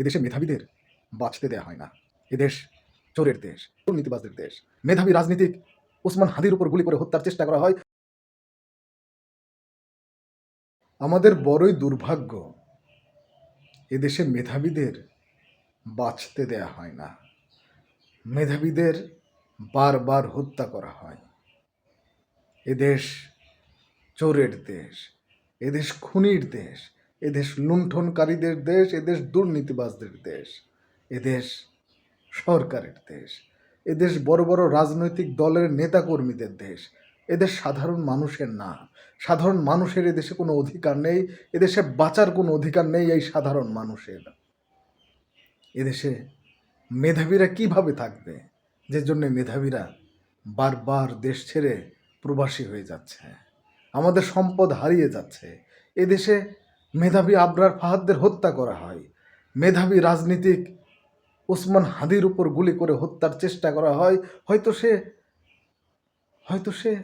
এদেশে মেধাবীদের বাঁচতে দেয়া হয় না। এদেশ চোরের দেশ, দুর্নীতিবাজদের দেশ। মেধাবী রাজনীতিক ওসমান হাদির উপর গুলি করে হত্যার চেষ্টা করা হয়। আমাদের বড়ই দুর্ভাগ্য, এদেশে মেধাবীদের বাঁচতে দেয়া হয় না। মেধাবীদের বারবার হত্যা করা হয়। এদেশ চোরের দেশ, এদেশ খুনির দেশ এদেশ লুণ্ঠনকারীদের দেশ, এদেশ দুর্নীতিবাজদের দেশ, এদেশ সরকারের দেশ, এদেশ বড় বড় রাজনৈতিক দলের নেতাকর্মীদের দেশ, এদেশ সাধারণ মানুষের না। সাধারণ মানুষের এদেশে কোনো অধিকার নেই, এদেশে বাঁচার কোনো অধিকার নেই এই সাধারণ মানুষের। এদেশে মেধাবীরা কীভাবে থাকবে? যে জন্য মেধাবীরা বারবার দেশ ছেড়ে প্রবাসী হয়ে যাচ্ছে। আমাদের সম্পদ হারিয়ে যাচ্ছে। এদেশে মেধাবী আবরার ফাহাদদের হত্যা করা হয়। মেধাবী রাজনীতিক ওসমান হাদির উপর গুলি করে হত্যার চেষ্টা করা হয়। হয়তো সে হয়তো সে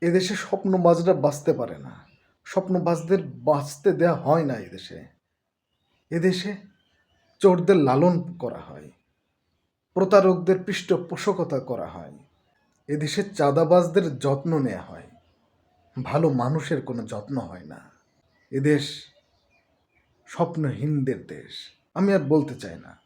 এদেশে স্বপ্নবাজরা বাঁচতে পারে না। স্বপ্নবাজদের বাঁচতে দেয়া হয় না এদেশে। এদেশে চোরদের লালন করা হয়। প্রতারকদের পৃষ্ঠপোষকতা করা হয়। এদেশে চাঁদাবাজদের যত্ন নেওয়া হয়। ভালো মানুষের কোনো যত্ন হয় না। এদেশ স্বপ্নহীনদের দেশ। আমি আর বলতে চাই না।